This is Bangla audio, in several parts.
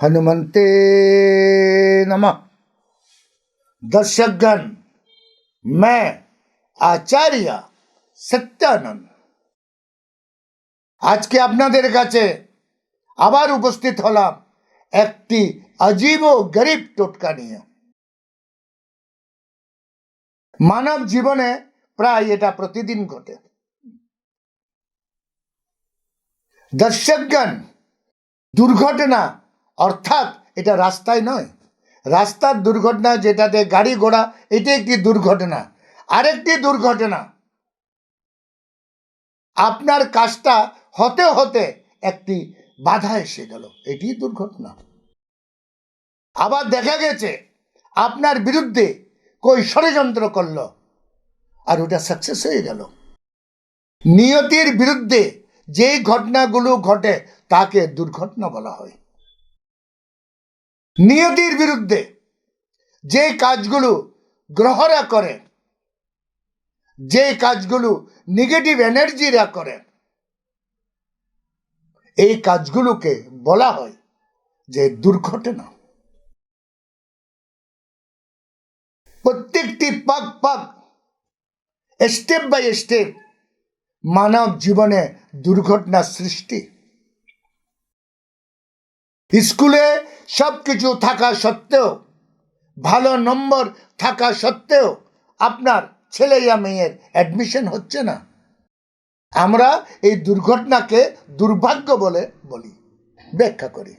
हनुमते नमः दर्शकगण मैं আচার্য সত্যানন্দ আজকে আপনাদের কাছে আবার উপস্থিত হলাম একটি আজীব ও গরিব টোটকা নিয়ে মানব জীবনে প্রায় এটা প্রতিদিন ঘটে দর্শকগণ দুর্ঘটনা অর্থাৎ এটা রাস্তায় নয়। রাস্তার দুর্ঘটনা যেটাতে গাড়ি ঘোড়া, এটি একটি দুর্ঘটনা। আরেকটি দুর্ঘটনা, আপনার কাজটা হতে হতে একটি বাধা এসে গেল। এটি দুর্ঘটনা। আবার দেখা গেছে, আপনার বিরুদ্ধে কই ষড়যন্ত্র করল, আর ওটা সাকসেস হয়ে গেল। নিয়তির বিরুদ্ধে যেই ঘটনাগুলো ঘটে, তাকে দুর্ঘটনা বলা হয়। নিয়তির বিরুদ্ধে যে কাজগুলো গ্রহরা করে, যে কাজগুলো নেগেটিভ এনার্জিরা করে, এই কাজগুলোকে বলা হয় যে দুর্ঘটনা। প্রত্যেকটি পাক পাক স্টেপ বাই স্টেপ মানব জীবনে দুর্ঘটনা সৃষ্টি। স্কুলে সব কিছু থাকা সত্ত্বেও, ভালো নম্বর থাকা সত্ত্বেও আপনার ছেলে ইয়া মেয়ের অ্যাডমিশন হচ্ছে না। আমরা এই দুর্ঘটনাকে দুর্ভাগ্য বলে বলি, ব্যাখ্যা করি।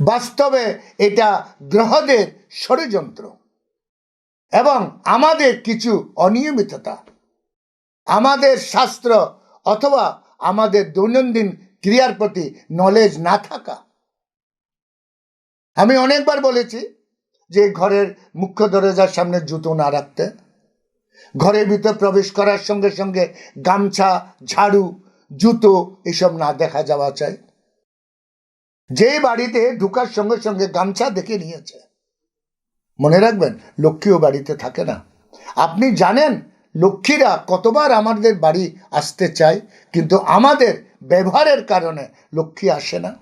বাস্তবে এটা গ্রহদের ষড়যন্ত্র এবং আমাদের কিছু অনিয়মিততা। আমাদের শাস্ত্র অথবা আমাদের দৈনন্দিন ক্রিয়ার প্রতি নলেজ না থাকা। আমি অনেকবার বলেছি যে ঘরের মুখ্য দরজার সামনে জুতো না রাখতে। ঘরের ভিতর প্রবেশ করার সঙ্গে সঙ্গে গামছা, ঝাড়ু, জুতো এসব না দেখা যাওয়া চাই। যে বাড়িতে ঢুকার সঙ্গে সঙ্গে গামছা দেখে নিয়েছে। মনে রাখবেন, লক্ষ্মীও বাড়িতে থাকে না। আপনি জানেন লক্ষ্মীরা কতবার আমাদের বাড়ি আসতে চায়, কিন্তু আমাদের ব্যবহারের কারণে লক্ষ্মী আসে না।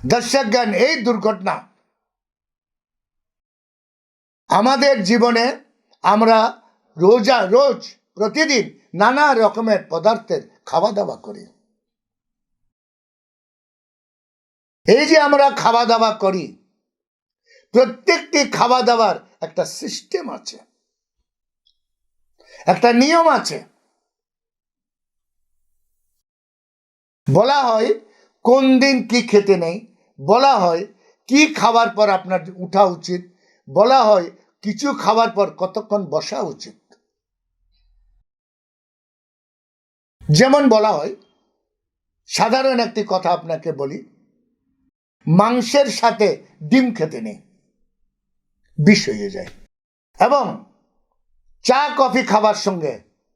দর্শক জ্ঞান এই দুর্ঘটনা আমাদের জীবনে আমরা রোজা, রোজ প্রতিদিন নানা রকমের পদার্থের খাওয়া দাওয়া করি। এই যে আমরা খাওয়া দাওয়া করি, প্রত্যেকটি খাওয়া দাওয়ার একটা সিস্টেম আছে। একটা নিয়ম আছে। বলা হয়, কোন দিন কি খেতে নেই? বলা হয়, কি খাওয়ার পর আপনার উঠা উচিত? বলা হয়, কিছু খাওয়ার পর কতক্ষণ বসা উচিত? যেমন বলা হয়, সাধারণ একটি কথা আপনাকে বলি, মাংসের সাথে ডিম খেতে নেই। বিষ হয়ে যায়। এবং চা, কফি খাবার সঙ্গে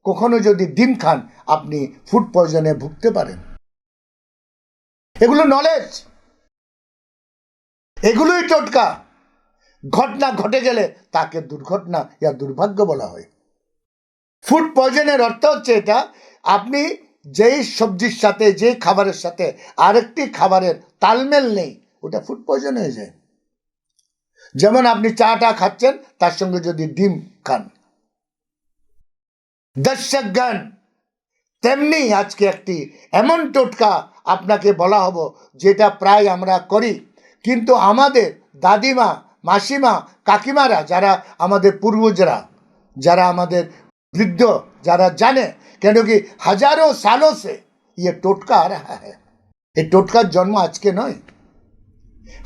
কখনো যদি ডিম খান, আপনি ফুড পয়জনে ভুগতে পারেন। এগুলো নলেজ এগুলোই টোটকা। ঘটনা ঘটে গেলে তাকে দুর্ঘটনা ইয়া দুর্ভাগ্য বলা হয়। ফুড পয়জনের অর্থ হচ্ছে এটা, আপনি যেই সবজির সাথে, যেই খাবারের সাথে আরেকটি খাবারের তালমেল নেই, ওটা ফুড পয়জন হয়ে যায়। যেমন আপনি চাটা খাচ্ছেন, তার সঙ্গে যদি ডিম খান দর্শকগণ, তেমনি আজকে একটি এমন টোটকা আপনাকে বলা হব, যেটা প্রায় আমরা করি। কিন্তু আমাদের দাদিমা, মাসিমা, কাকিমারা, যারা আমাদের পূর্বজরা, যারা আমাদের বৃদ্ধ, যারা জানে, কেন কি হাজারো সালো সে ইয়ে টোটকা আর হ্যাঁ এই টোটকার জন্ম আজকে নয়,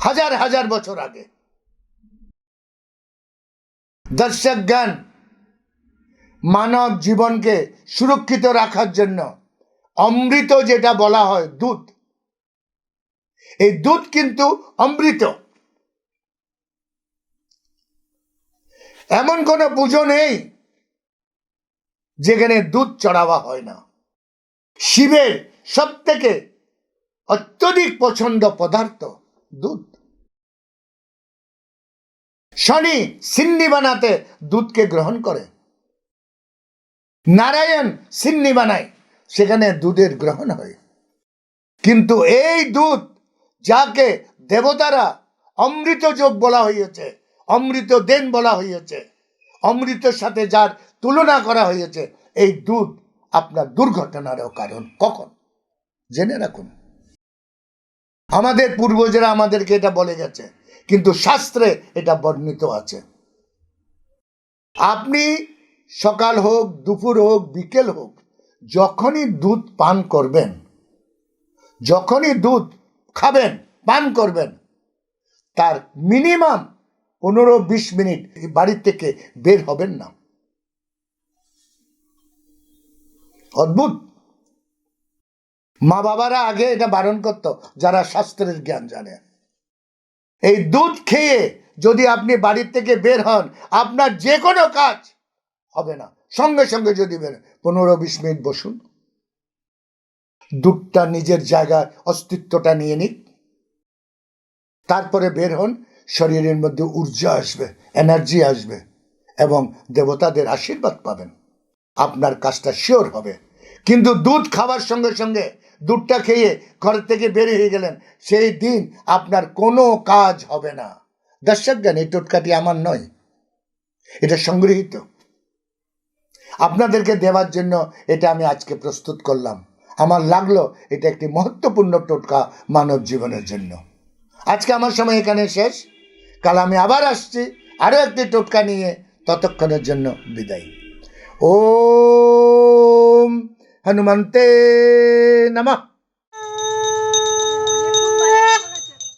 হাজার হাজার বছর আগে। দর্শকগণ মানব জীবনকে সুরক্ষিত রাখার জন্য অমৃত যেটা বলা হয় দুধ। এই দুধ কিন্তু অমৃত। এমন কোনো পুজো নেই যেখানে দুধ চড়াওয়া হয় না। শিবের সব থেকে অত্যধিক পছন্দ পদার্থ দুধ। শনি সিন্নি বানাতে দুধকে গ্রহণ করে। নারায়ণ সিন্নি বানায়। সেখানে দুধের গ্রহণ হয়। কিন্তু এই দুধ যাকে দেবতারা অমৃত যোগ বলা হয়েছে অমৃত দেন বলা হয়েছে, অমৃতের সাথে যার তুলনা করা হয়েছে, এই দুধ আপনার দুর্ঘটনারও কারণ কখন? জেনে রাখুন। আমাদের পূর্বজরা আমাদেরকে এটা বলে গেছে, কিন্তু শাস্ত্রে এটা বর্ণিত আছে। আপনি সকাল হোক, দুপুর হোক, বিকেল হোক, যখনই দুধ পান করবেন, যখনই দুধ খাবেন, পান করবেন, তার মিনিমাম পনেরো বিশ মিনিট বাড়ির থেকে বের হবেন না। অদ্ভুত। মা বাবারা আগে এটা বারণ করতো, যারা শাস্ত্রের জ্ঞান জানে। এই দুধ খেয়ে যদি আপনি বাড়ির থেকে বের হন, আপনার যে কোনো কাজ হবে না। সঙ্গে সঙ্গে যদি বের, পনেরো বিশ মিনিট বসুন। দুধটা নিজের জায়গায়, অস্তিত্বটা নিয়ে নিক। তারপরে বের হন, শরীরের মধ্যে ঊর্জা আসবে, এনার্জি আসবে এবং দেবতাদের আশীর্বাদ পাবেন। আপনার কাজটা শিওর হবে। কিন্তু দুধ খাওয়ার সঙ্গে সঙ্গে দুধটা খেয়ে ঘর থেকে বের হয়ে গেলেন, সেই দিন আপনার কোনো কাজ হবে না। দর্শক জ্ঞান এই টোটকাটি আমার নয়। এটা সংগৃহীত। আপনাদেরকে দেওয়ার জন্য এটা আমি আজকে প্রস্তুত করলাম। আমার লাগল এটা একটি মহত্বপূর্ণ টোটকা মানব জীবনের জন্য। আজকে আমার সময় এখানে শেষ। কাল আমি আবার আসছি আরও একটি টোটকা নিয়ে ততক্ষণের জন্য বিদায়। ও হনুমন্তে নমঃ।